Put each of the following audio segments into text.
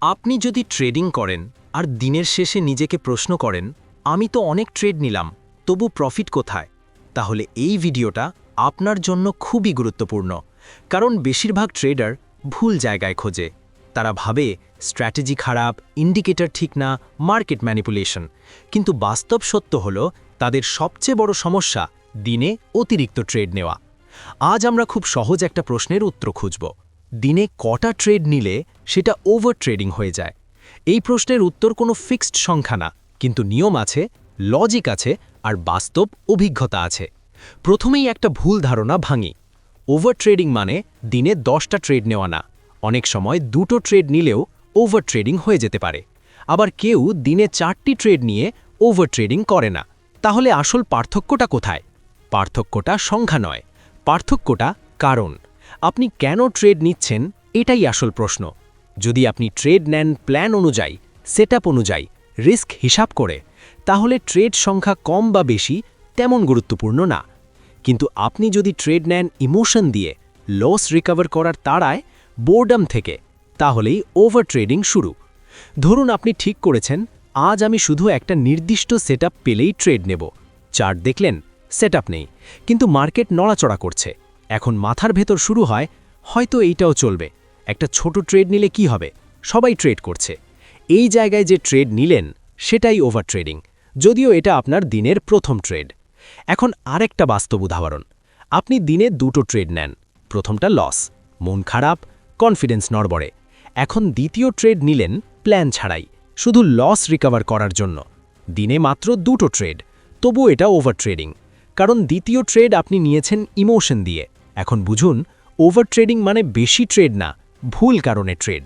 আপনি যদি ট্রেডিং করেন আর দিনের শেষে নিজেকে প্রশ্ন করেন, আমি তো অনেক ট্রেড নিলাম, তবু প্রফিট কোথায়? তাহলে এই ভিডিওটা আপনার জন্য খুবই গুরুত্বপূর্ণ। কারণ বেশিরভাগ ট্রেডার ভুল জায়গায় খোঁজে। তারা ভাবে স্ট্র্যাটেজি খারাপ, ইন্ডিকেটর ঠিক না, মার্কেট ম্যানিপুলেশন। কিন্তু বাস্তব সত্য হল, তাদের সবচেয়ে বড় সমস্যা দিনে অতিরিক্ত ট্রেড নেওয়া। আজ আমরা খুব সহজ একটা প্রশ্নের উত্তর খুঁজব। দিনে কটা ট্রেড নিলে সেটা ওভার ট্রেডিং হয়ে যায়? এই প্রশ্নের উত্তর কোনো ফিক্সড সংখ্যা না, কিন্তু নিয়ম আছে লজিক আছে, আর বাস্তব অভিজ্ঞতা আছে। প্রথমেই একটা ভুল ধারণা ভাঙি। ওভার ট্রেডিং মানে দিনে দশটা ট্রেড নেওয়া না। অনেক সময় দুটো ট্রেড নিলেও ওভার ট্রেডিং হয়ে যেতে পারে। আবার কেউ দিনে চারটি ট্রেড নিয়ে ওভার ট্রেডিং করে না। তাহলে আসল পার্থক্যটা কোথায়? পার্থক্যটা সংখ্যা নয়, পার্থক্যটা কারণ। আপনি কেন ট্রেড নিচ্ছেন এটাই আসল প্রশ্ন। যদি আপনি ট্রেড নেন প্ল্যান অনুযায়ী সেট অনুযায়ী, রিস্ক হিসাব করে, তাহলে ট্রেড সংখ্যা কম বা বেশি তেমন গুরুত্বপূর্ণ না। কিন্তু আপনি যদি ট্রেড নেন ইমোশন দিয়ে, লস রিকভার করার তাড়ায়, বোর্ডাম থেকে, তাহলেই ওভার ট্রেডিং শুরু। ধরুন আপনি ঠিক করেছেন, আজ আমি শুধু একটা নির্দিষ্ট সেট পেলেই ট্রেড নেব। চার্ট দেখলেন সেট নেই, কিন্তু মার্কেট নড়াচড়া করছে। এখন মাথার ভেতর শুরু হয়, হয়তো এইটাও চলবে। একটা ছোট ট্রেড নিলে কি হবে? সবাই ট্রেড করছে। এই জায়গায় যে ট্রেড নিলেন, সেটাই ওভার ট্রেডিং যদিও এটা আপনার দিনের প্রথম ট্রেড। এখন আরেকটা বাস্তব উদাহরণ। আপনি দিনে দুটো ট্রেড নেন। প্রথমটা লস, মন খারাপ, কনফিডেন্স নড়বড়ে। এখন দ্বিতীয় ট্রেড নিলেন প্ল্যান ছাড়াই, শুধু লস রিকভার করার জন্য। দিনে মাত্র দুটো ট্রেড তবু এটা ওভার ট্রেডিং কারণ দ্বিতীয় ট্রেড আপনি নিয়েছেন ইমোশন দিয়ে। এখন বুঝুন ওভার ট্রেডিং মানে বেশি ট্রেড না, ভুল কারণে ট্রেড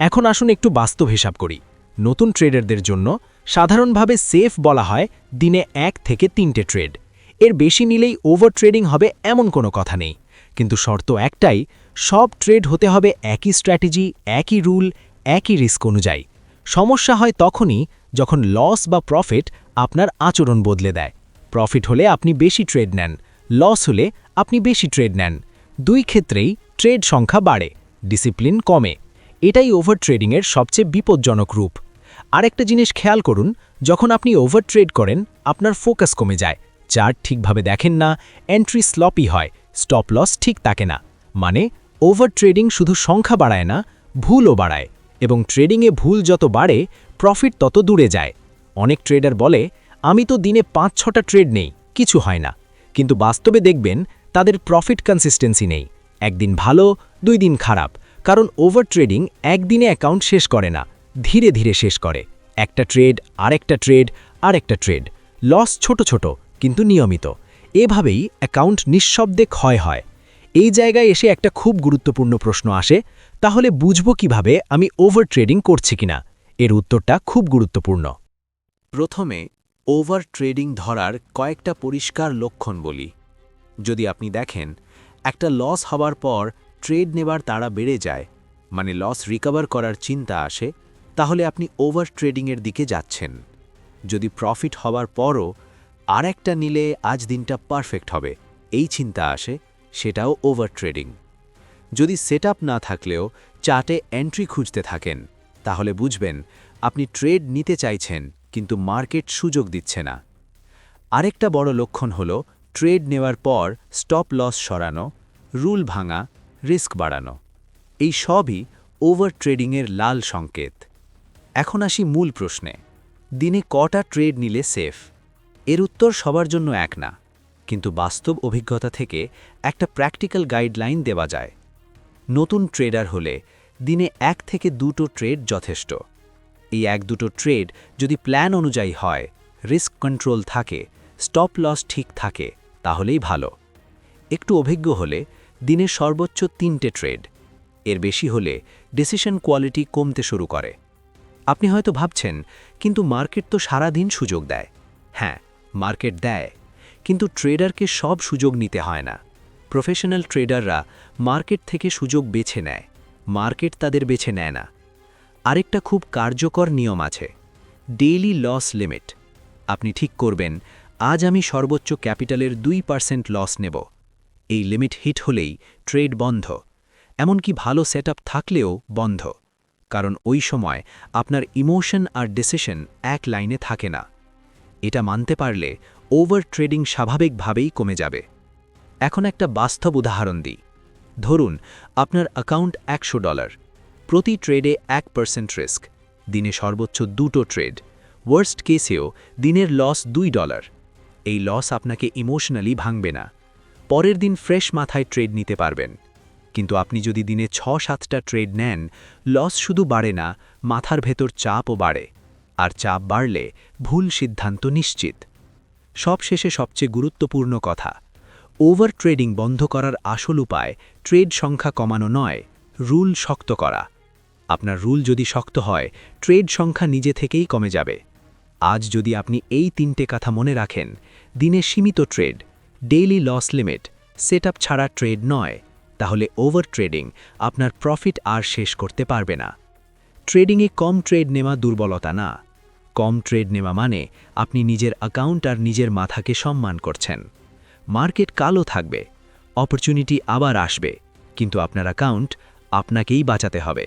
এখন আসুন একটু বাস্তব হিসাব করি। নতুন ট্রেডারদের জন্য সাধারণভাবে সেফ বলা হয় দিনে এক থেকে তিনটে ট্রেড এর বেশি নিলেই ওভার ট্রেডিং হবে এমন কোনো কথা নেই। কিন্তু শর্ত একটাই, সব ট্রেড হতে হবে একই স্ট্র্যাটেজি একই রুল একই রিস্ক অনুযায়ী। সমস্যা হয় তখনই যখন লস বা প্রফিট আপনার আচরণ বদলে দেয়। প্রফিট হলে আপনি বেশি ট্রেড নেন লস হলে আপনি বেশি ট্রেড নেন। দুই ক্ষেত্রেই ট্রেড সংখ্যা বাড়ে, ডিসিপ্লিন কমে। এটাই ওভার ট্রেডিংয়ের সবচেয়ে বিপজ্জনক রূপ। আরেকটা জিনিস খেয়াল করুন, যখন আপনি ওভার ট্রেড করেন, আপনার ফোকাস কমে যায়। চার্ট ঠিকভাবে দেখেন না, এন্ট্রি স্লপই হয়, স্টপ লস ঠিক থাকে না। মানে ওভার ট্রেডিং শুধু সংখ্যা বাড়ায় না, ভুলও বাড়ায়। এবং ট্রেডিংয়ে ভুল যত বাড়ে, প্রফিট তত দূরে যায়। অনেক ট্রেডার বলে, আমি তো দিনে পাঁচ ছটা ট্রেড নেই, কিছু হয় না। কিন্তু বাস্তবে দেখবেন তাদের প্রফিট কনসিস্টেন্সি নেই। একদিন ভালো, দুই দিন খারাপ। কারণ ওভার ট্রেডিং একদিনে অ্যাকাউন্ট শেষ করে না, ধীরে ধীরে শেষ করে। একটা ট্রেড আরেকটা ট্রেড আরেকটা ট্রেড লস ছোট ছোট, কিন্তু নিয়মিত। এভাবেই অ্যাকাউন্ট নিঃশব্দে ক্ষয় হয়। এই জায়গায় এসে একটা খুব গুরুত্বপূর্ণ প্রশ্ন আসে, তাহলে বুঝব কীভাবে আমি ওভার ট্রেডিং করছি কিনা? এর উত্তরটা খুব গুরুত্বপূর্ণ। প্রথমে ওভার ট্রেডিং ধরার কয়েকটা পরিষ্কার লক্ষণ বলি। যদি আপনি দেখেন, একটা লস হওয়ার পর ট্রেড নেবার তাড়া বেড়ে যায় মানে লস রিকভার করার চিন্তা আসে, তাহলে আপনি ওভার ট্রেডিংয়ের দিকে যাচ্ছেন। যদি প্রফিট হওয়ার পরও আর একটা নিলে আজ দিনটা পারফেক্ট হবে, এই চিন্তা আসে, সেটাও ওভার ট্রেডিং যদি সেট না থাকলেও চার্টে এন্ট্রি খুঁজতে থাকেন, তাহলে বুঝবেন আপনি ট্রেড নিতে চাইছেন, কিন্তু মার্কেট সুযোগ দিচ্ছে না। আরেকটা বড় লক্ষণ হল ট্রেড নেওয়ার পর স্টপ লস সরানো, রুল ভাঙা, রিস্ক বাড়ানো, এই সবই ওভার ট্রেডিংয়ের লাল সংকেত। এখন আসি মূল প্রশ্নে। দিনে কটা ট্রেড নিলে সেফ? এর উত্তর সবার জন্য এক না, কিন্তু বাস্তব অভিজ্ঞতা থেকে একটা প্র্যাকটিক্যাল গাইডলাইন দেওয়া যায়। নতুন ট্রেডার হলে দিনে এক থেকে দুটো ট্রেড যথেষ্ট। এই এক দুটো ট্রেড যদি প্ল্যান অনুযায়ী হয়, রিস্ক কন্ট্রোল থাকে, স্টপ লস ঠিক থাকে তাহলেই ভালো। একটু অভিজ্ঞ হলে দিনে সর্বোচ্চ তিনটে ট্রেড। এর বেশি হলে ডিসিশন কোয়ালিটি কমতে শুরু করে। আপনি হয়তো ভাবছেন, কিন্তু মার্কেট তো সারা দিন সুযোগ দেয়। হ্যাঁ মার্কেট দেয়, কিন্তু ট্রেডারকে সব সুযোগ নিতে হয় না। প্রফেশনাল ট্রেডাররা মার্কেট থেকে সুযোগ বেছে নেয়, মার্কেট তাদের বেছে নেয় না। আরেকটা খুব কার্যকর নিয়ম আছে, ডেইলি লস লিমিট। আপনি ঠিক করবেন আজ আমি সর্বোচ্চ ক্যাপিটালের দুই পার্সেন্ট লস নেব। এই লিমিট হিট হলেই ট্রেড বন্ধ। এমনকি ভালো সেট থাকলেও বন্ধ। কারণ ওই সময় আপনার ইমোশন আর ডিসিশন এক লাইনে থাকে না। এটা মানতে পারলে ওভার ট্রেডিং স্বাভাবিকভাবেই কমে যাবে। এখন একটা বাস্তব উদাহরণ দিই। ধরুন, আপনার অ্যাকাউন্ট একশো ডলার। প্রতি ট্রেডে এক পার্সেন্ট রিস্ক। দিনে সর্বোচ্চ দুটো ট্রেড। ওয়ার্স্ট কেসেও দিনের লস দুই ডলার। এই লস আপনাকে ইমোশনালি ভাঙবে না। পরের দিন ফ্রেশ মাথায় ট্রেড নিতে পারবেন। কিন্তু আপনি যদি দিনে ছ সাতটা ট্রেড নেন লস শুধু বাড়ে না, মাথার ভেতর চাপও বাড়ে। আর চাপ বাড়লে ভুল সিদ্ধান্ত নিশ্চিত। সবশেষে সবচেয়ে গুরুত্বপূর্ণ কথা ওভার ট্রেডিং বন্ধ করার আসল উপায় ট্রেড সংখ্যা কমানো নয় রুল শক্ত করা। আপনার রুল যদি শক্ত হয় ট্রেড সংখ্যা নিজে থেকেই কমে যাবে। আজ যদি আপনি এই তিনটে কথা মনে রাখেন দিনে সীমিত trade, daily loss limit set ছাড়া ট্রেড নয়, তাহলে ওভার ট্রেডিং আপনার প্রফিট আর শেষ করতে পারবে না। ট্রেডিংয়ে কম ট্রেড নেওয়া দুর্বলতা না। কম ট্রেড নেওয়া মানে আপনি নিজের অ্যাকাউন্ট আর নিজের মাথাকে সম্মান করছেন। মার্কেট কালো থাকবে, অপরচুনিটি আবার আসবে, কিন্তু আপনার অ্যাকাউন্ট আপনাকেই বাঁচাতে হবে।